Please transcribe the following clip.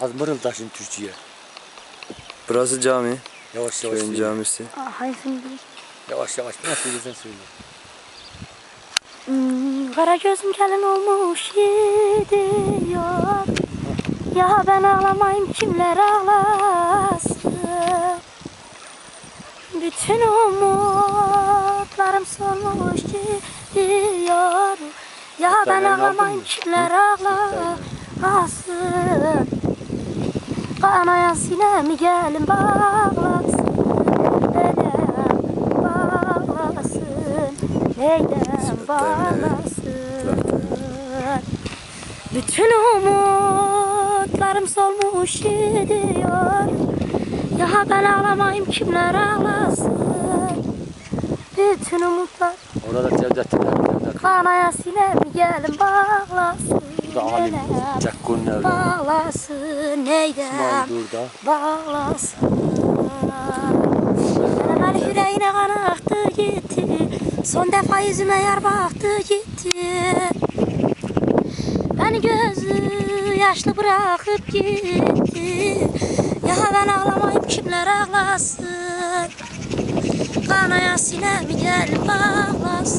Az mırıldaşın Türkçe'ye. Burası cami. Yavaş yavaş Köyün camisi. Hangisini bileyim? Yavaş yavaş nasıl bilirsen söyle. Hmm, kara gözüm gelin olmuş gidiyor. Ya ben ağlamayayım kimler ağlasın. Bütün umutlarım solmuş gidiyor. Ya ben mı? kimler ağlasın. Kanayan sinemi gelin bağlasın. Dedem bağlasın. Neydem bağlasın. Bütün umutlarım solmuş gidiyor. Ya ben ağlamayayım kimler ağlasın. Bütün umutlar Orada Cevdet. kanaya sinemi gelin bağlasın. Da alim. Cekko'nun evladı. Bağlasın neydem İsmail burada. bağlasın. El yüreğine kan aktı gitti. Son defa yüzüme yar baktı gitti. Beni gözü yaşlı bırakıp gitti. Ya ben ağlamayıp kimler ağlasın. Kanaya sinemi gel bağlasın